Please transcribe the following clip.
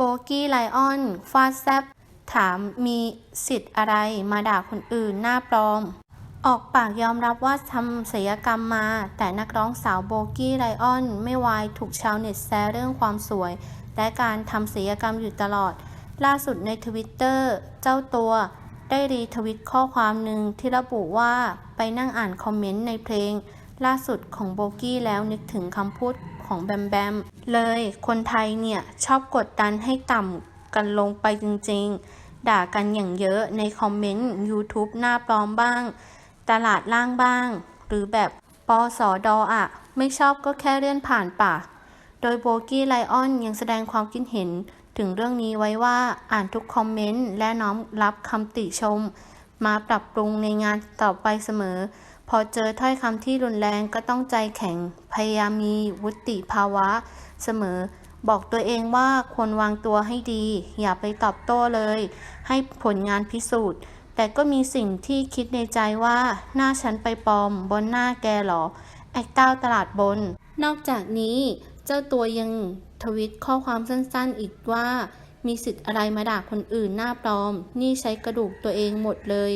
โบกี้ไลออนฟาดแซบถามมีสิทธิ์อะไรมาด่าคนอื่นหน้าปลอม ออกปากยอมรับว่าทำศัลยกรรมมา แต่นักร้องสาวโบกี้ไลออนไม่วายถูกชาวเน็ตแซวเรื่องความสวย และการทำศัลยกรรมอยู่ตลอด ล่าสุดในทวิตเตอร์เจ้าตัวได้รีทวิตข้อความหนึ่งที่ระบุว่าไปนั่งอ่านคอมเมนต์ในเพลง ล่าสุดของโบกี้แล้วนึกถึงคำพูด ของแบมแบมเลยคนไทยเนี่ย ชอบกดดันให้ต่ำกันลงไปจริงๆ ด่ากันอย่างเยอะในคอมเมนต์ YouTube หน้าปลอมบ้าง ตลาดล่างบ้าง หรือแบบปอสอดออะไม่ชอบก็แค่เลื่อนผ่านป่ะ โดยโบกี้ไลออนยังแสดงความคิดเห็นถึงเรื่องนี้ไว้ว่าอ่านทุกคอมเมนต์และน้อมรับคำติชม มาปรับปรุงในงานต่อไปเสมอ พอเจอถ้อยคำที่รุนแรงก็ต้องใจแข็ง พยายามมีวุติภาวะ เสมอ บอกตัวเองว่าควรวางตัวให้ดี อย่าไปตอบโต้เลย ให้ผลงานพิสูจน์ แต่ก็มีสิ่งที่คิดในใจว่า หน้าฉันไปปลอม บนหน้าแกหรอ แอคเต้าตลาดบน นอกจากนี้ เจ้าตัวยังทวิตข้อความสั้นๆ อีกว่า มีสิทธิ์อะไรมาด่าคนอื่นหน้าปลอม นี่ใช้กระดูกตัวเองหมดเลย